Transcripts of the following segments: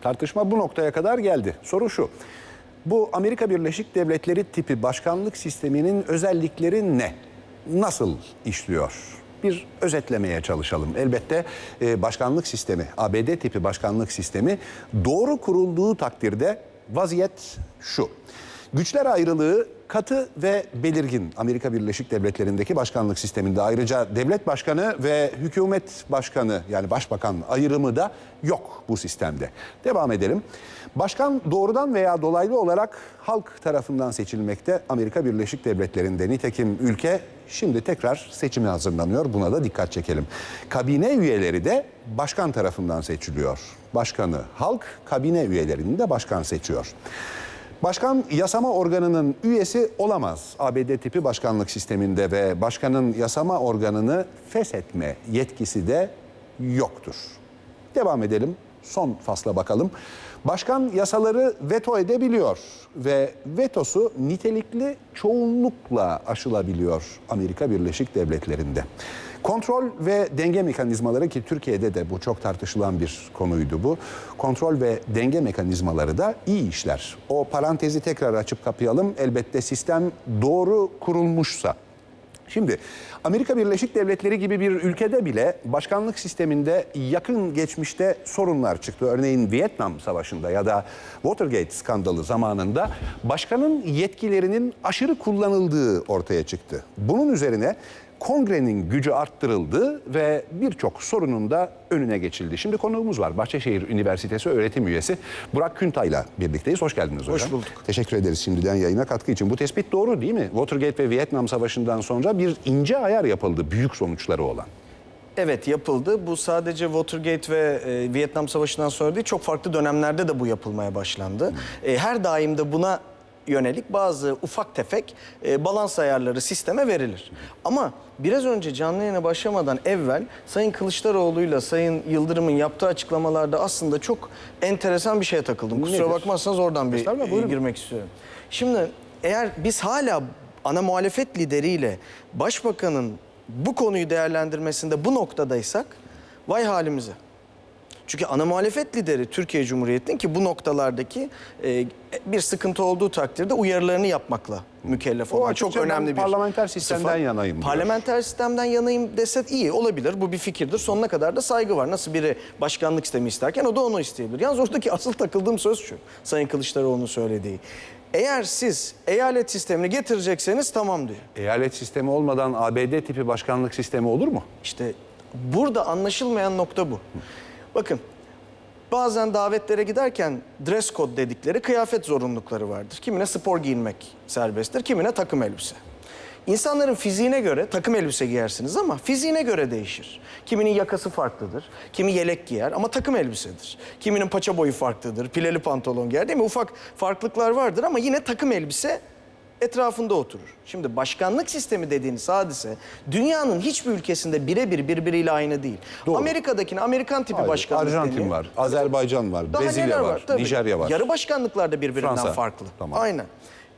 Tartışma bu noktaya kadar geldi. Soru şu. Bu Amerika Birleşik Devletleri tipi başkanlık sisteminin özellikleri ne? Nasıl işliyor? Bir özetlemeye çalışalım. Elbette e, başkanlık sistemi, ABD tipi başkanlık sistemi doğru kurulduğu takdirde vaziyet şu. Güçler ayrılığı katı ve belirgin Amerika Birleşik Devletleri'ndeki başkanlık sisteminde. Ayrıca devlet başkanı ve hükümet başkanı yani başbakan ayrımı da yok bu sistemde. Devam edelim. Başkan doğrudan veya dolaylı olarak halk tarafından seçilmekte Amerika Birleşik Devletleri'nde. Nitekim ülke şimdi tekrar seçime hazırlanıyor. Buna da dikkat çekelim. Kabine üyeleri de başkan tarafından seçiliyor. Başkanı halk, kabine üyelerini de başkan seçiyor. Başkan yasama organının üyesi olamaz ABD tipi başkanlık sisteminde ve başkanın yasama organını feshetme yetkisi de yoktur. Devam edelim. Son fasla bakalım. Başkan yasaları veto edebiliyor ve vetosu nitelikli çoğunlukla aşılabiliyor Amerika Birleşik Devletleri'nde. Kontrol ve denge mekanizmaları ki Türkiye'de de bu çok tartışılan bir konuydu bu. Kontrol ve denge mekanizmaları da iyi işler. O parantezi tekrar açıp kapayalım. Elbette sistem doğru kurulmuşsa. Şimdi Amerika Birleşik Devletleri gibi bir ülkede bile başkanlık sisteminde yakın geçmişte sorunlar çıktı. Örneğin Vietnam Savaşı'nda ya da Watergate skandalı zamanında başkanın yetkilerinin aşırı kullanıldığı ortaya çıktı. Bunun üzerine kongrenin gücü arttırıldı ve birçok sorunun da önüne geçildi. Şimdi konuğumuz var. Bahçeşehir Üniversitesi öğretim üyesi Burak Küntay'la birlikteyiz. Hoş geldiniz hocam. Hoş bulduk. Teşekkür ederiz şimdiden yayına katkı için. Bu tespit doğru değil mi? Watergate ve Vietnam Savaşı'ndan sonra bir ince ayar yapıldı büyük sonuçları olan. Evet yapıldı. Bu sadece Watergate ve e, Vietnam Savaşı'ndan sonra değil, çok farklı dönemlerde de bu yapılmaya başlandı. E, her daim de buna yönelik bazı ufak tefek e, balans ayarları sisteme verilir. Ama biraz önce canlı yayına başlamadan evvel Sayın Kılıçdaroğlu'yla Sayın Yıldırım'ın yaptığı açıklamalarda aslında çok enteresan bir şeye takıldım. Kusura Nedir? bakmazsanız oradan bir Estağfurullah, e, girmek istiyorum. Şimdi eğer biz hala ana muhalefet lideriyle başbakanın bu konuyu değerlendirmesinde bu noktadaysak vay halimize. Çünkü ana muhalefet lideri Türkiye Cumhuriyeti'nin ki bu noktalardaki e, bir sıkıntı olduğu takdirde uyarılarını yapmakla mükellef olan çok önemli bir parlamenter sistemden sıfat. yanayım diyor. Parlamenter sistemden yanayım dese iyi olabilir. Bu bir fikirdir. Sonuna kadar da saygı var. Nasıl biri başkanlık sistemi isterken o da onu isteyebilir. Yalnız oradaki asıl takıldığım söz şu. Sayın Kılıçdaroğlu'nun söylediği. Eğer siz eyalet sistemini getirecekseniz tamam diyor. Eyalet sistemi olmadan ABD tipi başkanlık sistemi olur mu? İşte burada anlaşılmayan nokta bu. Bakın bazen davetlere giderken dress code dedikleri kıyafet zorunlulukları vardır. Kimine spor giyinmek serbesttir, kimine takım elbise. İnsanların fiziğine göre takım elbise giyersiniz ama fiziğine göre değişir. Kiminin yakası farklıdır, kimi yelek giyer ama takım elbisedir. Kiminin paça boyu farklıdır, pileli pantolon giyer değil mi? Ufak farklılıklar vardır ama yine takım elbise etrafında oturur. Şimdi başkanlık sistemi dediğiniz hadise dünyanın hiçbir ülkesinde birebir birbiriyle aynı değil. Doğru. Amerika'dakine Amerikan tipi Hayır, başkanlık Arjantin deniyor. var, Azerbaycan var, Daha Brezilya var, Tabii. Nijerya var. Yarı başkanlıklar da birbirinden Fransa. farklı. Tamam. Aynen.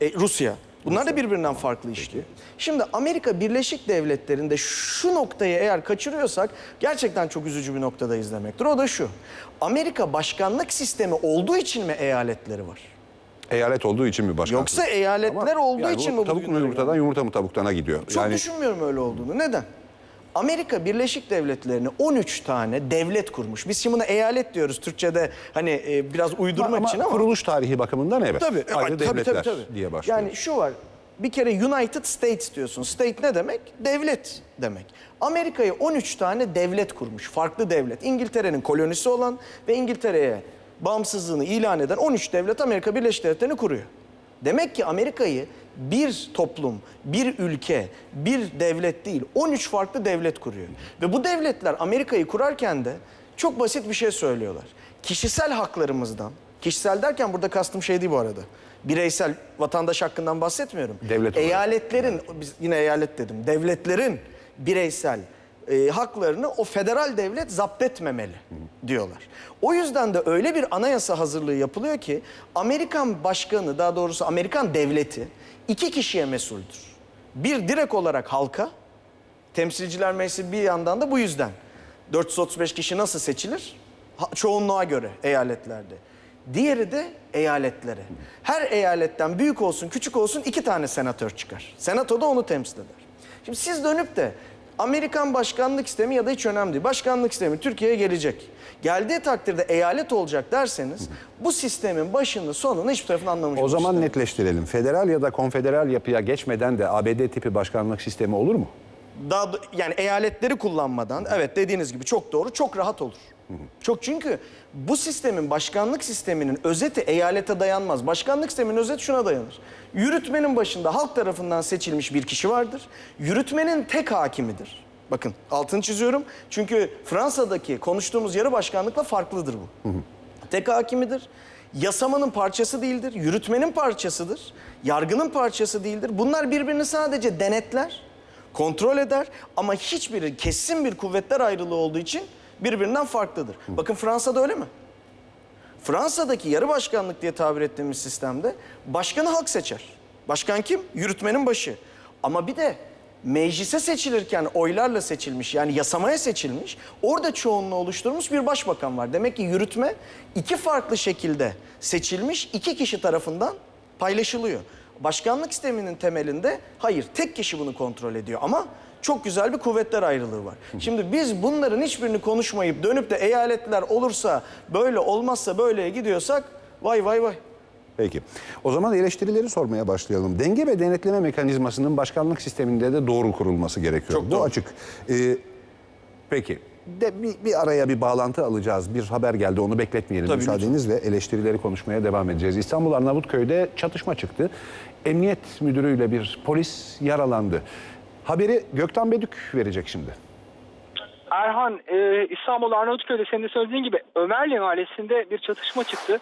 E, Rusya. Bunlar da birbirinden farklı işliyor. Şimdi Amerika Birleşik Devletleri'nde şu noktayı eğer kaçırıyorsak gerçekten çok üzücü bir noktadayız demektir. O da şu. Amerika başkanlık sistemi olduğu için mi eyaletleri var? Eyalet olduğu için mi başkanlık? Yoksa eyaletler olduğu yani için bu mi Tavuk mu bugünlere yumurtadan, yumurta mı tavuktan gidiyor? Çok yani düşünmüyorum öyle olduğunu. Neden? Amerika Birleşik Devletleri'ne 13 tane devlet kurmuş. Biz şimdi buna eyalet diyoruz Türkçe'de hani e, biraz uydurmak ama için ama. kuruluş tarihi bakımından evet. Tabii, Ayrı tabii, devletler tabii, tabii. diye başlıyor. Yani şu var. Bir kere United States diyorsun. State ne demek? Devlet demek. Amerika'yı 13 tane devlet kurmuş. Farklı devlet. İngiltere'nin kolonisi olan ve İngiltere'ye bağımsızlığını ilan eden 13 devlet Amerika Birleşik Devletleri'ni kuruyor. Demek ki Amerika'yı bir toplum, bir ülke, bir devlet değil 13 farklı devlet kuruyor. Ve bu devletler Amerika'yı kurarken de çok basit bir şey söylüyorlar. Kişisel haklarımızdan, kişisel derken burada kastım şey değil bu arada. Bireysel vatandaş hakkından bahsetmiyorum. Devlet olarak. Eyaletlerin, biz yine eyalet dedim, devletlerin bireysel e, haklarını o federal devlet zapt etmemeli diyorlar. O yüzden de öyle bir anayasa hazırlığı yapılıyor ki Amerikan başkanı daha doğrusu Amerikan devleti iki kişiye mesuldür. Bir direkt olarak halka, temsilciler meclisi bir yandan da bu yüzden. 435 kişi nasıl seçilir? Ha- Çoğunluğa göre eyaletlerde. Diğeri de eyaletlere. Her eyaletten büyük olsun küçük olsun iki tane senatör çıkar. Senato da onu temsil eder. Şimdi siz dönüp de Amerikan başkanlık sistemi ya da hiç önemli değil. Başkanlık sistemi Türkiye'ye gelecek. Geldiği takdirde eyalet olacak derseniz bu sistemin başını sonunu hiçbir tarafını anlamış O zaman olursunuz. netleştirelim. Federal ya da konfederal yapıya geçmeden de ABD tipi başkanlık sistemi olur mu? daha yani eyaletleri kullanmadan evet dediğiniz gibi çok doğru çok rahat olur. Çok çünkü bu sistemin başkanlık sisteminin özeti eyalete dayanmaz. Başkanlık sisteminin özeti şuna dayanır. Yürütmenin başında halk tarafından seçilmiş bir kişi vardır. Yürütmenin tek hakimidir. Bakın altını çiziyorum. Çünkü Fransa'daki konuştuğumuz yarı başkanlıkla farklıdır bu. Tek hakimidir. Yasamanın parçası değildir. Yürütmenin parçasıdır. Yargının parçası değildir. Bunlar birbirini sadece denetler, kontrol eder ama hiçbiri kesin bir kuvvetler ayrılığı olduğu için birbirinden farklıdır. Bakın Fransa'da öyle mi? Fransa'daki yarı başkanlık diye tabir ettiğimiz sistemde başkanı halk seçer. Başkan kim? Yürütmenin başı. Ama bir de meclise seçilirken oylarla seçilmiş yani yasamaya seçilmiş orada çoğunluğu oluşturmuş bir başbakan var. Demek ki yürütme iki farklı şekilde seçilmiş iki kişi tarafından paylaşılıyor. Başkanlık sisteminin temelinde hayır tek kişi bunu kontrol ediyor ama çok güzel bir kuvvetler ayrılığı var. Şimdi biz bunların hiçbirini konuşmayıp dönüp de eyaletler olursa böyle olmazsa böyleye gidiyorsak vay vay vay. Peki. O zaman eleştirileri sormaya başlayalım. Denge ve denetleme mekanizmasının başkanlık sisteminde de doğru kurulması gerekiyor. Çok Bu doğru. açık. Ee, peki. De bir, bir araya bir bağlantı alacağız. Bir haber geldi onu bekletmeyelim. Tabii, Müsaadenizle eleştirileri konuşmaya devam edeceğiz. İstanbul Arnavutköy'de çatışma çıktı. Emniyet müdürüyle bir polis yaralandı. Haberi Gökten Bedük verecek şimdi. Erhan, e, İstanbul Arnavutköy'de senin de söylediğin gibi Ömerli Mahallesi'nde bir çatışma çıktı.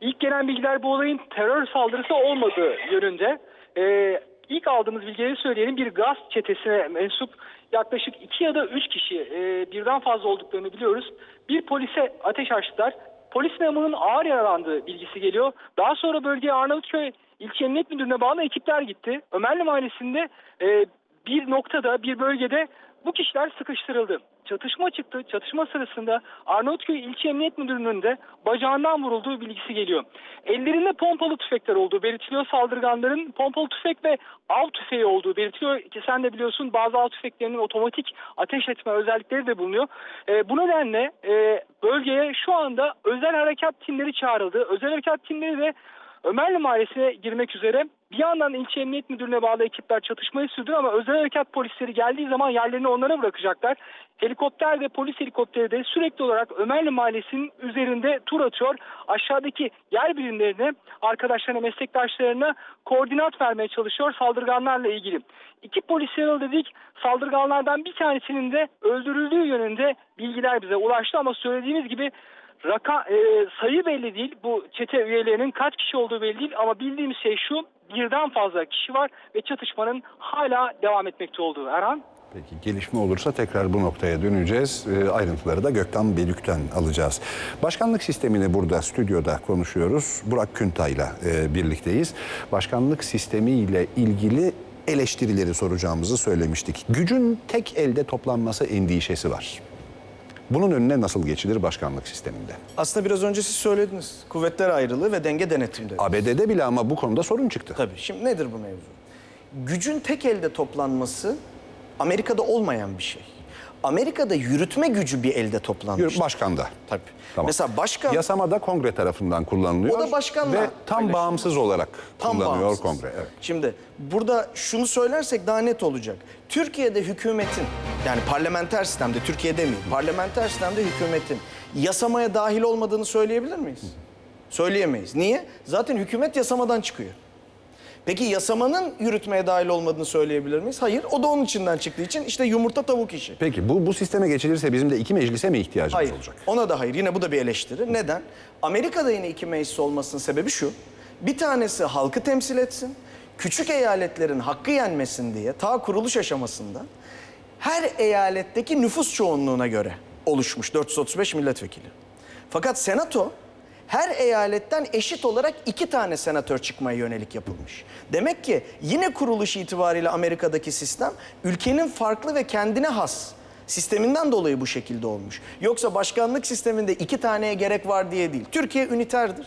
İlk gelen bilgiler bu olayın terör saldırısı olmadığı yönünde. E, ilk aldığımız bilgileri söyleyelim. Bir gaz çetesine mensup yaklaşık iki ya da üç kişi e, birden fazla olduklarını biliyoruz. Bir polise ateş açtılar. Polis memurunun ağır yaralandığı bilgisi geliyor. Daha sonra bölgeye Arnavutköy İlçe Emniyet Müdürlüğü'ne bağlı ekipler gitti. Ömerli Mahallesi'nde e, bir noktada, bir bölgede bu kişiler sıkıştırıldı. Çatışma çıktı. Çatışma sırasında Arnavutköy İlçe Emniyet Müdürlüğü'nün de bacağından vurulduğu bilgisi geliyor. Ellerinde pompalı tüfekler olduğu belirtiliyor. Saldırganların pompalı tüfek ve av tüfeği olduğu belirtiliyor. Ki sen de biliyorsun bazı av tüfeklerinin otomatik ateş etme özellikleri de bulunuyor. E, bu nedenle e, bölgeye şu anda özel harekat timleri çağrıldı. Özel harekat timleri de Ömerli Mahallesi'ne girmek üzere bir yandan ilçe emniyet müdürlüğüne bağlı ekipler çatışmayı sürdürüyor ama özel harekat polisleri geldiği zaman yerlerini onlara bırakacaklar. Helikopter ve polis helikopteri de sürekli olarak Ömerli Mahallesi'nin üzerinde tur atıyor. Aşağıdaki yer birimlerine, arkadaşlarına, meslektaşlarına koordinat vermeye çalışıyor saldırganlarla ilgili. İki polis yaralı dedik. Saldırganlardan bir tanesinin de öldürüldüğü yönünde bilgiler bize ulaştı ama söylediğimiz gibi Raka, e, sayı belli değil. Bu çete üyelerinin kaç kişi olduğu belli değil ama bildiğimiz şey şu birden fazla kişi var ve çatışmanın hala devam etmekte olduğu. Erhan? Peki gelişme olursa tekrar bu noktaya döneceğiz. Ee, ayrıntıları da Gökten Belük'ten alacağız. Başkanlık sistemini burada stüdyoda konuşuyoruz. Burak Küntay'la e, birlikteyiz. Başkanlık sistemiyle ilgili eleştirileri soracağımızı söylemiştik. Gücün tek elde toplanması endişesi var. Bunun önüne nasıl geçilir başkanlık sisteminde? Aslında biraz önce siz söylediniz. Kuvvetler ayrılığı ve denge denetim dediniz. ABD'de bile ama bu konuda sorun çıktı. Tabii. Şimdi nedir bu mevzu? Gücün tek elde toplanması Amerika'da olmayan bir şey. Amerika'da yürütme gücü bir elde toplanmış. Başkanda. Tabii. Tamam. Mesela başkan Yasamada kongre tarafından kullanılıyor. O da başkanla Ve tam bağımsız olarak Tam kullanıyor bağımsız. kongre. Evet. Şimdi burada şunu söylersek daha net olacak. Türkiye'de hükümetin yani parlamenter sistemde Türkiye demeyeyim parlamenter sistemde hükümetin yasamaya dahil olmadığını söyleyebilir miyiz? Söyleyemeyiz. Niye? Zaten hükümet yasamadan çıkıyor. Peki yasamanın yürütmeye dahil olmadığını söyleyebilir miyiz? Hayır. O da onun içinden çıktığı için işte yumurta tavuk işi. Peki bu, bu sisteme geçilirse bizim de iki meclise mi ihtiyacımız Hayır. olacak? Ona da hayır. Yine bu da bir eleştiri. Neden? Amerika'da yine iki meclis olmasının sebebi şu. Bir tanesi halkı temsil etsin. Küçük eyaletlerin hakkı yenmesin diye ta kuruluş aşamasında her eyaletteki nüfus çoğunluğuna göre oluşmuş 435 milletvekili. Fakat senato her eyaletten eşit olarak iki tane senatör çıkmaya yönelik yapılmış. Demek ki yine kuruluş itibariyle Amerika'daki sistem ülkenin farklı ve kendine has Sisteminden dolayı bu şekilde olmuş. Yoksa başkanlık sisteminde iki taneye gerek var diye değil. Türkiye üniterdir.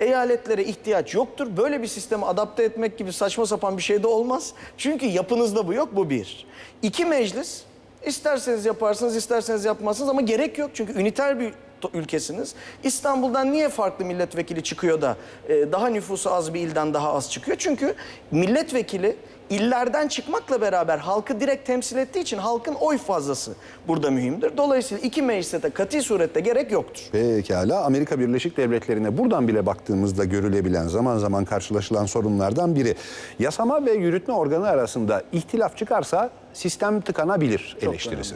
Eyaletlere ihtiyaç yoktur. Böyle bir sistemi adapte etmek gibi saçma sapan bir şey de olmaz. Çünkü yapınızda bu yok, bu bir. İki meclis, isterseniz yaparsınız, isterseniz yapmazsınız ama gerek yok. Çünkü üniter bir ülkesiniz. İstanbul'dan niye farklı milletvekili çıkıyor da e, daha nüfusu az bir ilden daha az çıkıyor? Çünkü milletvekili illerden çıkmakla beraber halkı direkt temsil ettiği için halkın oy fazlası burada mühimdir. Dolayısıyla iki meclise de kati surette gerek yoktur. Pekala Amerika Birleşik Devletleri'ne buradan bile baktığımızda görülebilen zaman zaman karşılaşılan sorunlardan biri. Yasama ve yürütme organı arasında ihtilaf çıkarsa sistem tıkanabilir eleştirisi.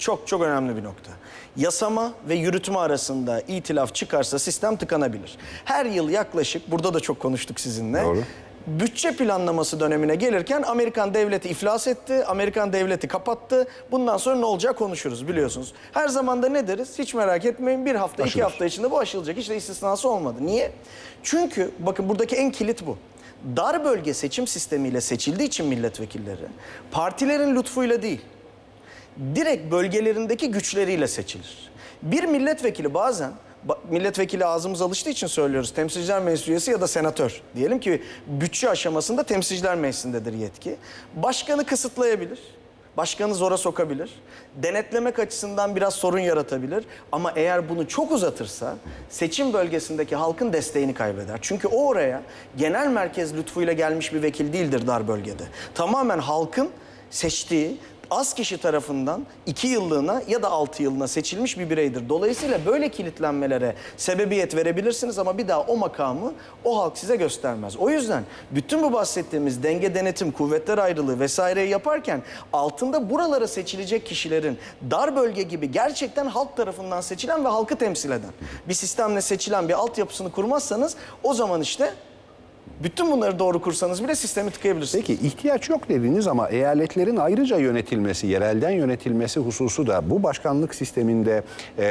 Çok çok önemli bir nokta. Yasama ve yürütme arasında itilaf çıkarsa sistem tıkanabilir. Her yıl yaklaşık, burada da çok konuştuk sizinle. Doğru. Bütçe planlaması dönemine gelirken Amerikan devleti iflas etti, Amerikan devleti kapattı. Bundan sonra ne olacak konuşuruz biliyorsunuz. Her zaman da ne deriz? Hiç merak etmeyin bir hafta, iki Aşılır. hafta içinde bu aşılacak. Hiç de istisnası olmadı. Niye? Çünkü bakın buradaki en kilit bu. Dar bölge seçim sistemiyle seçildiği için milletvekilleri partilerin lütfuyla değil, direkt bölgelerindeki güçleriyle seçilir. Bir milletvekili bazen ba- milletvekili ağzımız alıştığı için söylüyoruz. Temsilciler Meclisi üyesi ya da senatör. Diyelim ki bütçe aşamasında temsilciler meclisindedir yetki. Başkanı kısıtlayabilir. Başkanı zora sokabilir. Denetlemek açısından biraz sorun yaratabilir. Ama eğer bunu çok uzatırsa seçim bölgesindeki halkın desteğini kaybeder. Çünkü o oraya genel merkez lütfuyla gelmiş bir vekil değildir dar bölgede. Tamamen halkın seçtiği az kişi tarafından iki yıllığına ya da altı yılına seçilmiş bir bireydir. Dolayısıyla böyle kilitlenmelere sebebiyet verebilirsiniz ama bir daha o makamı o halk size göstermez. O yüzden bütün bu bahsettiğimiz denge denetim, kuvvetler ayrılığı vesaireyi yaparken altında buralara seçilecek kişilerin dar bölge gibi gerçekten halk tarafından seçilen ve halkı temsil eden bir sistemle seçilen bir altyapısını kurmazsanız o zaman işte bütün bunları doğru kursanız bile sistemi tıkayabilirsiniz. Peki ihtiyaç yok dediniz ama eyaletlerin ayrıca yönetilmesi, yerelden yönetilmesi hususu da bu başkanlık sisteminde e,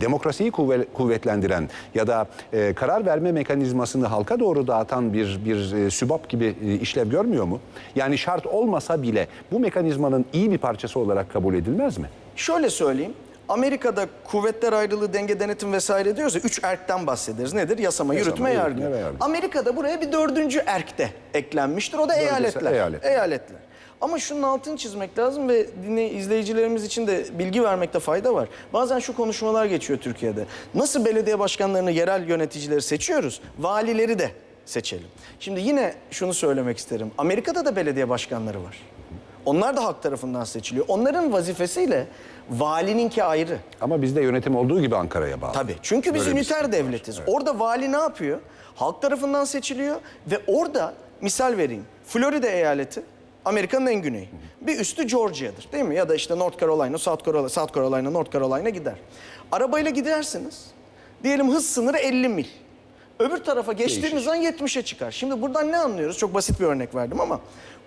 demokrasiyi kuvve- kuvvetlendiren ya da e, karar verme mekanizmasını halka doğru dağıtan bir bir e, sübap gibi e, işlev görmüyor mu? Yani şart olmasa bile bu mekanizmanın iyi bir parçası olarak kabul edilmez mi? Şöyle söyleyeyim. Amerika'da kuvvetler ayrılığı, denge denetim vesaire diyoruz ya üç erkten bahsederiz. Nedir? Yasama, Yasama, yürütme, yargı. yürütme ve yargı. Amerika'da buraya bir dördüncü erk de eklenmiştir. O da Bölgesel eyaletler. eyaletler. Eyaletler. Ama şunun altını çizmek lazım ve dinle, izleyicilerimiz için de bilgi vermekte fayda var. Bazen şu konuşmalar geçiyor Türkiye'de. Nasıl belediye başkanlarını, yerel yöneticileri seçiyoruz? Valileri de seçelim. Şimdi yine şunu söylemek isterim. Amerika'da da belediye başkanları var. Onlar da halk tarafından seçiliyor. Onların vazifesiyle valininki ayrı. Ama bizde yönetim olduğu gibi Ankara'ya bağlı. Tabii. Çünkü biz Böyle bir üniter sistem var. devletiz. Orada vali ne yapıyor? Halk tarafından seçiliyor ve orada misal vereyim. Florida eyaleti Amerika'nın en güneyi. Bir üstü Georgia'dır değil mi? Ya da işte North Carolina, South Carolina, South Carolina, North Carolina gider. Arabayla gidersiniz. Diyelim hız sınırı 50 mil. Öbür tarafa geçtiğiniz zaman 70'e çıkar. Şimdi buradan ne anlıyoruz? Çok basit bir örnek verdim ama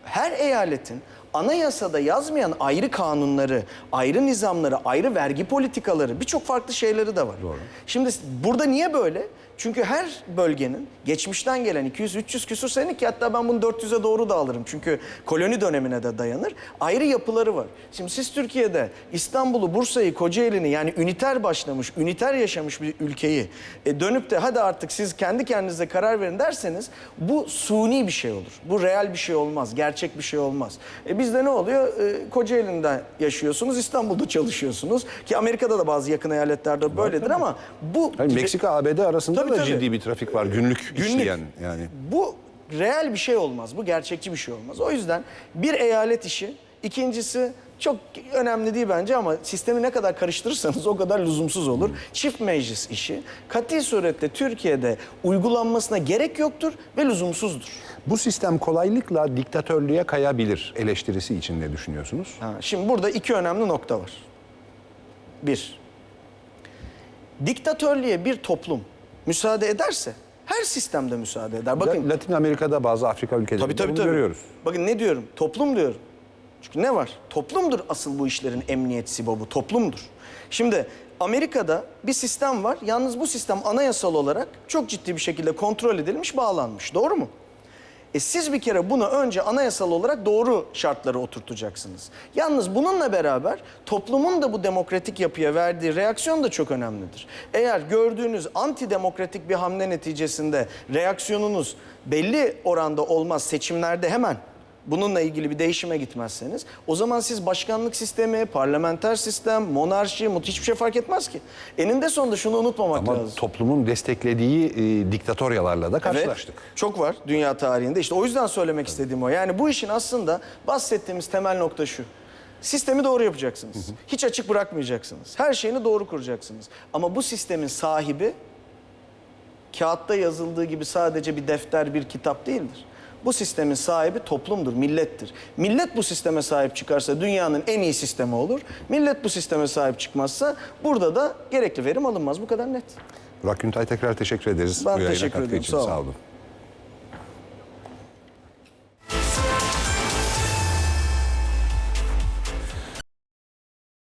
her eyaletin anayasada yazmayan ayrı kanunları, ayrı nizamları, ayrı vergi politikaları, birçok farklı şeyleri de var. Şimdi burada niye böyle? Çünkü her bölgenin geçmişten gelen 200-300 küsur senelik ki hatta ben bunu 400'e doğru da alırım. Çünkü koloni dönemine de dayanır. Ayrı yapıları var. Şimdi siz Türkiye'de İstanbul'u, Bursa'yı, Kocaeli'ni yani üniter başlamış, üniter yaşamış bir ülkeyi e, dönüp de hadi artık siz kendi kendinize karar verin derseniz bu suni bir şey olur. Bu real bir şey olmaz, gerçek bir şey olmaz. E, bizde ne oluyor? E, Kocaeli'nde yaşıyorsunuz, İstanbul'da çalışıyorsunuz. Ki Amerika'da da bazı yakın eyaletlerde böyledir ama bu... Hani Meksika ABD arasında Tabii, da tabii. ciddi bir trafik var. Günlük, Günlük. işleyen yani. Bu reel bir şey olmaz. Bu gerçekçi bir şey olmaz. O yüzden bir eyalet işi, ikincisi çok önemli değil bence ama sistemi ne kadar karıştırırsanız o kadar lüzumsuz olur. Çift meclis işi kati surette Türkiye'de uygulanmasına gerek yoktur ve lüzumsuzdur. Bu sistem kolaylıkla diktatörlüğe kayabilir eleştirisi için ne düşünüyorsunuz? Ha, şimdi burada iki önemli nokta var. Bir, diktatörlüğe bir toplum müsaade ederse her sistemde müsaade eder. Bakın Latin Amerika'da bazı Afrika ülkelerinde Tabii tabii bunu tabii. görüyoruz. Bakın ne diyorum? Toplum diyorum. Çünkü ne var? Toplumdur asıl bu işlerin emniyet sibobu. Toplumdur. Şimdi Amerika'da bir sistem var. Yalnız bu sistem anayasal olarak çok ciddi bir şekilde kontrol edilmiş, bağlanmış. Doğru mu? E siz bir kere bunu önce anayasal olarak doğru şartları oturtacaksınız. Yalnız bununla beraber toplumun da bu demokratik yapıya verdiği reaksiyon da çok önemlidir. Eğer gördüğünüz antidemokratik bir hamle neticesinde reaksiyonunuz belli oranda olmaz seçimlerde hemen bununla ilgili bir değişime gitmezseniz o zaman siz başkanlık sistemi, parlamenter sistem, monarşi, mut hiçbir şey fark etmez ki. Eninde sonunda şunu unutmamak Ama lazım. toplumun desteklediği e, diktatoryalarla da karşılaştık. Evet, çok var dünya tarihinde. İşte o yüzden söylemek istediğim o. Yani bu işin aslında bahsettiğimiz temel nokta şu. Sistemi doğru yapacaksınız. Hiç açık bırakmayacaksınız. Her şeyini doğru kuracaksınız. Ama bu sistemin sahibi kağıtta yazıldığı gibi sadece bir defter, bir kitap değildir. Bu sistemin sahibi toplumdur, millettir. Millet bu sisteme sahip çıkarsa dünyanın en iyi sistemi olur. Millet bu sisteme sahip çıkmazsa burada da gerekli verim alınmaz. Bu kadar net. Burak Güntay tekrar teşekkür ederiz. Ben bu teşekkür ederim, için. sağ olun. Sağ olun.